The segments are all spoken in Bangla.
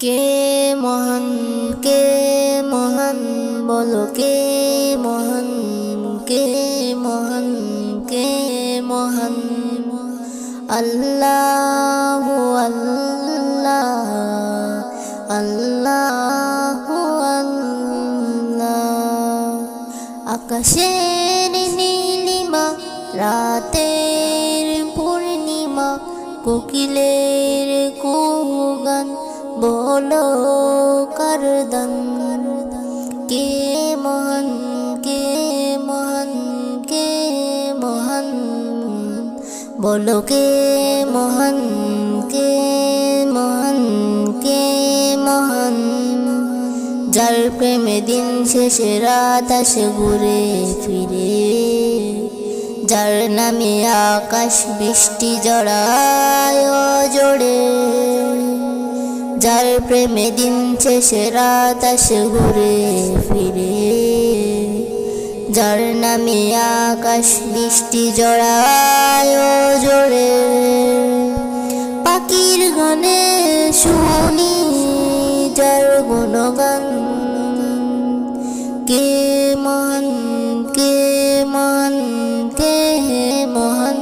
কে মহান কে মহান? বলো, কে মহান কে মহান কে মহান? আল্লাহ আল্লাহ আল্লাহ আল্লাহ। আকাশের নীলিমা, রাতের পূর্ণিমা, কোকিলের কুগান বলো কারদান কে মহান কে মহান কে মহান বলো কে মহান কে মহান কে মহান যার প্রেমে দিন শেষে রাত ঘুরে ফিরে যার নামে আকাশ বৃষ্টি জড়ায় জোড়ে যার প্রেমে দিন শেষে রাত আসে ঘুরে ফিরে। যার নামে আকাশ বৃষ্টি জড়ায় জোড়ে পাখির গানে শুনি যার গুণগান। কে মহান কে মহান কে মহান?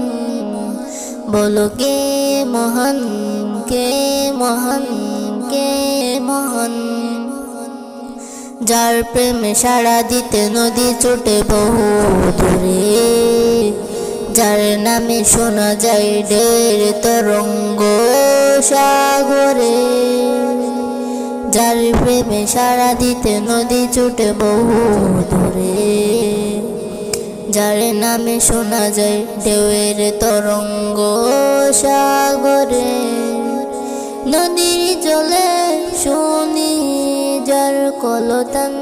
বলো কে মহান কে মহান? কে মহান। যার প্রেমে সারা দিতে নদী চোটে বহু দূরে। যার নামে শোনা যায় ঢের তরঙ্গ সাগরে। যার প্রেমে সারা দিতে নদী চোটে বহু দূরে। যার নামে শোনা যায় ঢেউয়ের তরঙ্গ সাগরে। নদীর জলে শুনি যার কলতান।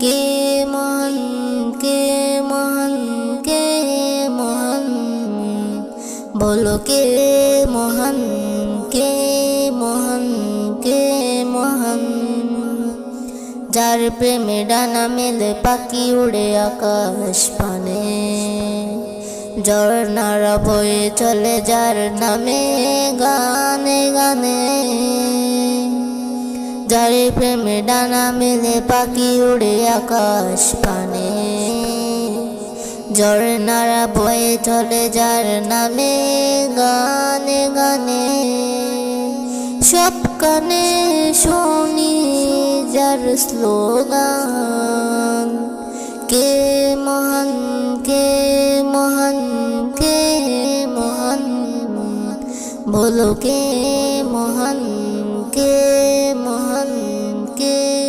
কে মহান কে মহান কে মহান বলো কে মহান কে মহান কে মহান? যার প্রেমে ডানা মেলে পাখি উড়ে আকাশ পানে। ঝর্ণারা বয়ে চলে যার নামে গানে গানে। যার প্রেমে ডানা মেলে পাখি উড়ে আকাশ পানে। ঝর্ণারা বয়ে চলে যার নামে গানে গানে। সব কানে শুনি যার স্লোগান, কে বলো কে মহান কে মহান কে